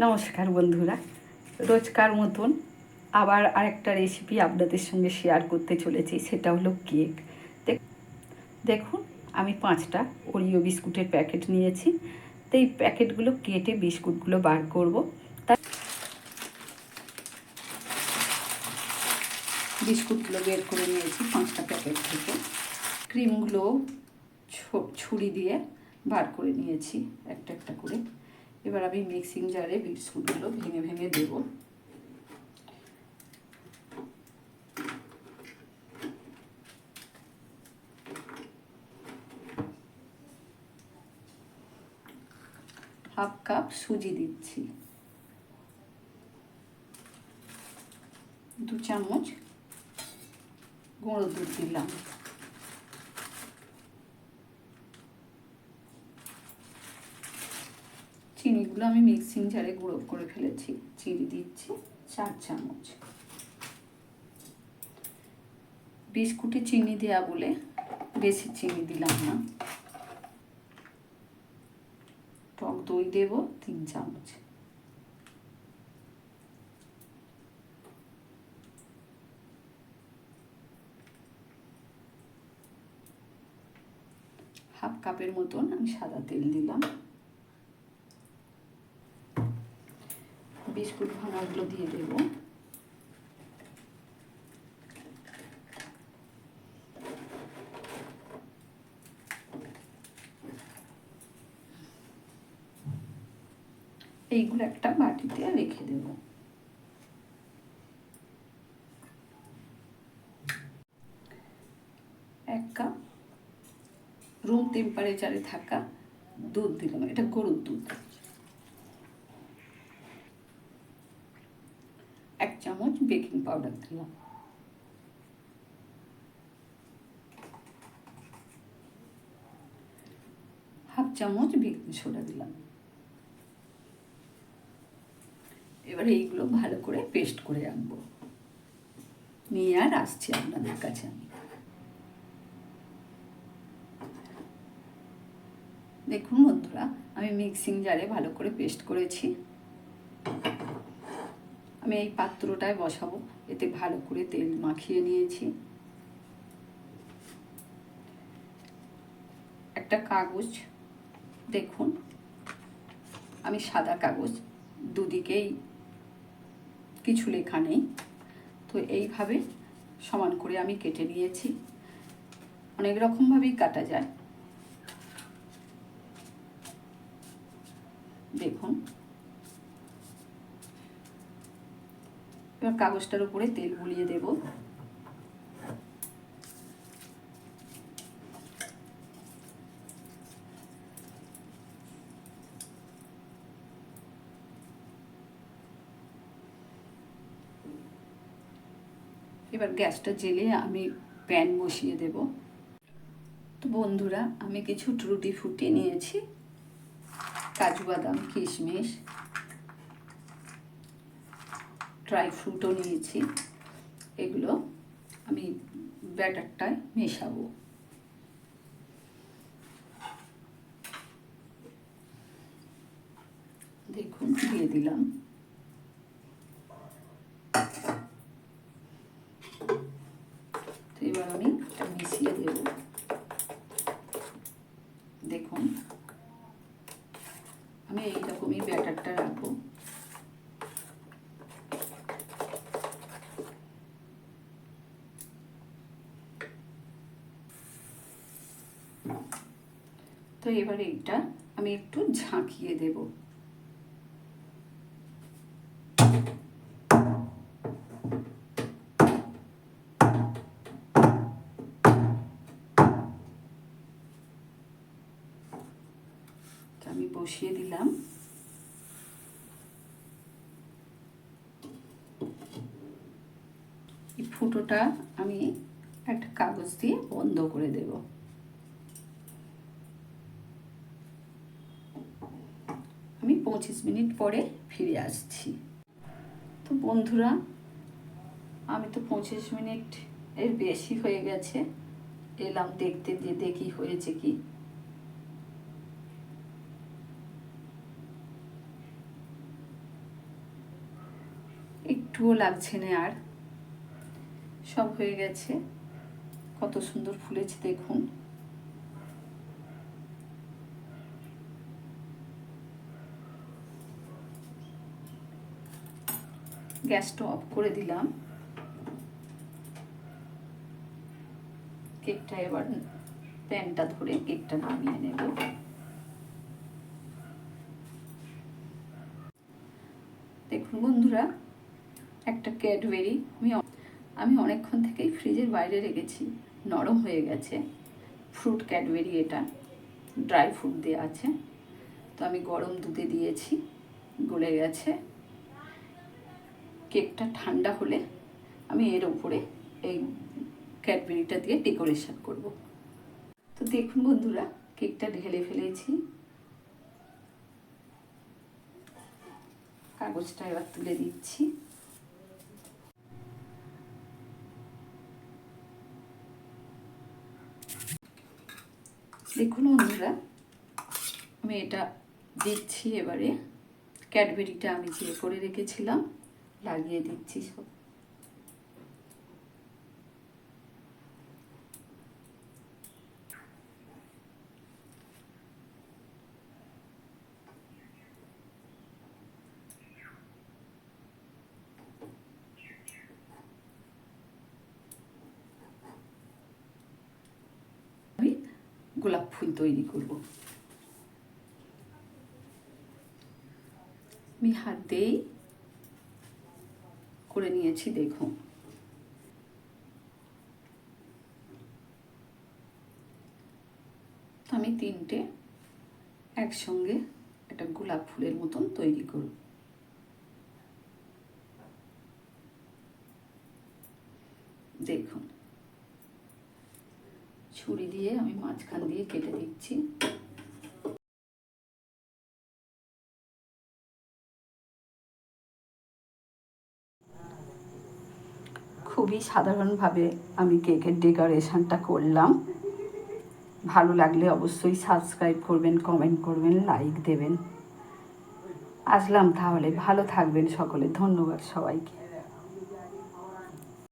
নমস্কার বন্ধুরা, রোজকার মতন আবার আরেকটা রেসিপি আপনাদের সঙ্গে শেয়ার করতে চলেছি, সেটা হলো কেক দেখ- দেখুন, আমি পাঁচটা ওরিও বিস্কুটের প্যাকেট নিয়েছি। তো এই প্যাকেটগুলো কেটে বিস্কুটগুলো বার করব। তা বিস্কুটগুলো বের করে নিয়েছি পাঁচটা প্যাকেট থেকে। ক্রিমগুলো ছুরি দিয়ে বার করে নিয়েছি, একটা একটা করে। এবার আমি মিক্সিং জারে বিস্কুটগুলো ভেঙে ভেঙে দেবো। হাফ কাপ সুজি দিচ্ছি। দু চামচ গুঁড়ো দুধ দিলাম। চিনিগুলো আমি মিক্সিং জারে গুঁড়ো করে ফেলেছি। চিনি দিচ্ছি চার চামচ। বিস্কুটে চিনি দেওয়া বলে বেশি চিনি দিলাম না। টক দই দেব তিন চামচ। হাফ কাপের মতন আমি সাদা তেল দিলাম। বিস্কুট ভাঙাগুলো দিয়ে দেব। এইগুলো একটা বাটিতে রেখে দেব। এক কাপ রুম টেম্পারেচারে থাকা দুধ দিলাম। এটা গরুর দুধ এক চামচ বেকিং পাউডার দিলাম হাফ চামচ বেকিং সোডা দিলাম। এবার এইগুলো ভালো করে পেস্ট করে রাখব। নিয়ে আর আসছি আপনাদের কাছে আমি। দেখুন বন্ধুরা, আমি মিক্সিং জারে ভালো করে পেস্ট করেছি। আমি এই পাত্রটায় বসাবো। এতে ভালো করে তেল মাখিয়ে নিয়েছি। একটা কাগজ, দেখুন, আমি সাদা কাগজ, দুদিকেই কিছু লেখা নেই। তো এইভাবে সমান করে আমি কেটে নিয়েছি। অনেক রকমভাবেই কাটা যায় দেখুন এবার কাগজটার উপরে তেল বুলিয়ে দেব। এবার গ্যাসটা জেলে আমি প্যান বসিয়ে দেব। তো বন্ধুরা, আমি কিছু ট্রুটি ফুটি নিয়েছি। কাজু বাদাম, কিশমিশ ড্রাই ফ্রুটও নিয়েছি। এগুলো আমি ব্যাটারটায় মেশাবো। দেখুন দিয়ে দিলাম। এবার আমি মিশিয়ে দেব দেখুন আমি এইরকমই ব্যাটারটা রাখব তো এবার এইটা আমি একটু ঝাঁকিয়ে দেব। আমি বসিয়ে দিলাম। ফুটোটা আমি একটা কাগজ দিয়ে বন্ধ করে দেবো আমি পঁচিশ মিনিট পরে ফিরে আসছি। তো বন্ধুরা, আমি তো পঁচিশ মিনিট এর বেশি হয়ে গেছে। এলাম দেখতে, যে দেখি হয়েছে কি। একটুও লাগছে না আর। সব হয়ে গেছে। কত সুন্দর ফুলেছে, দেখুন। গ্যাসটা অফ করে দিলাম। কেকটা এবার প্যানটা ধরে কেকটা নামিয়ে নেব। দেখুন বন্ধুরা, একটা ক্যাডবেরি, আমি আমি অনেকক্ষণ থেকেই ফ্রিজের বাইরে রেখেছি, নরম হয়ে গেছে। ফ্রুট ক্যাডবেরি এটা, ড্রাই ফ্রুট দেওয়া আছে। তো আমি গরম দুধে দিয়েছি, গলে গেছে। কেকটা ঠান্ডা হলে আমি এর উপরে এই ক্যাডবেরিটা দিয়ে ডেকোরেশন করব। তো দেখুন বন্ধুরা, কেকটা ঢেলে ফেলেছি। কাগজটা এবার তুলে দিচ্ছি। দেখুন বন্ধুরা, আমি এটা দিচ্ছি এবারে। ক্যাডবেরিটা আমি যে করে রেখেছিলাম। লাগিয়ে দিচ্ছি সব। গোলাপ ফুল তৈরি করব। আমি হাত দিয়েই করে নিয়েছি, দেখুন। তো আমি তিনটে একসঙ্গে একটা গোলাপ ফুলের মতন তৈরি করব দেখুন। ছুরি দিয়ে আমি মাঝখান দিয়ে কেটে দিচ্ছি। সাধারণভাবে আমি কেকের ডেকোরেশনটা করলাম। ভালো লাগলে অবশ্যই সাবস্ক্রাইব করবেন কমেন্ট করবেন লাইক দেবেন। আসলাম তাহলে। ভালো থাকবেন সকলে। ধন্যবাদ সবাইকে।